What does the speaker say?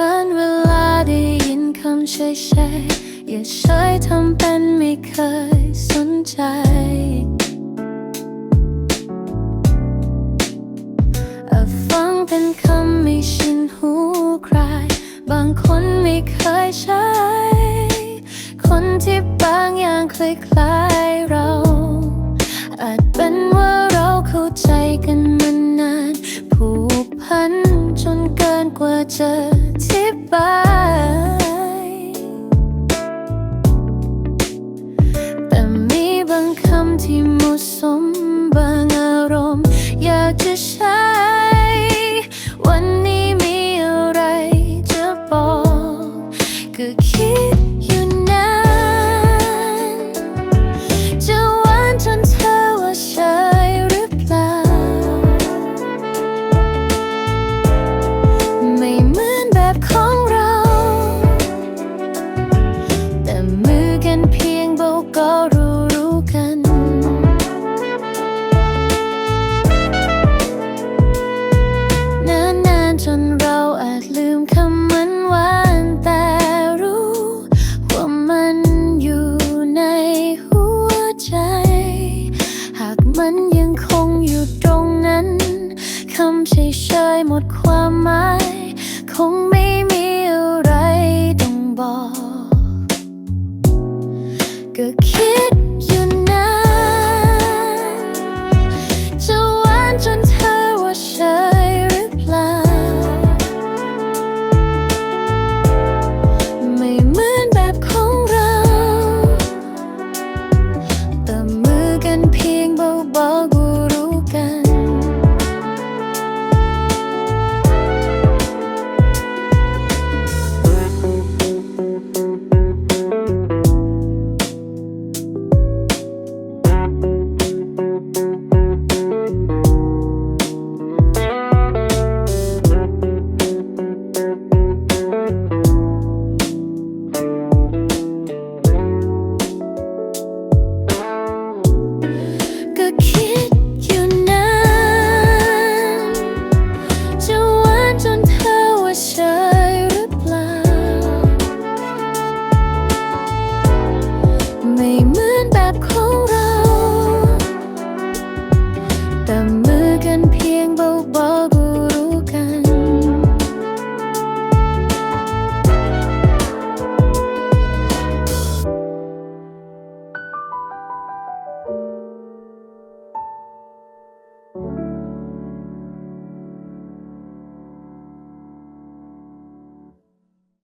เวลาได้ยินคำเฉยๆอย่าเฉยทำเป็นไม่เคยสนใจอาจฟังเป็นคำไม่ชินหูใคร บางคนไม่เคยใช้ คนที่บางอย่างคล้ายๆเรา อาจเป็นว่าเราเข้าใจกันมานานผูกพันจนเกินกว่าจะ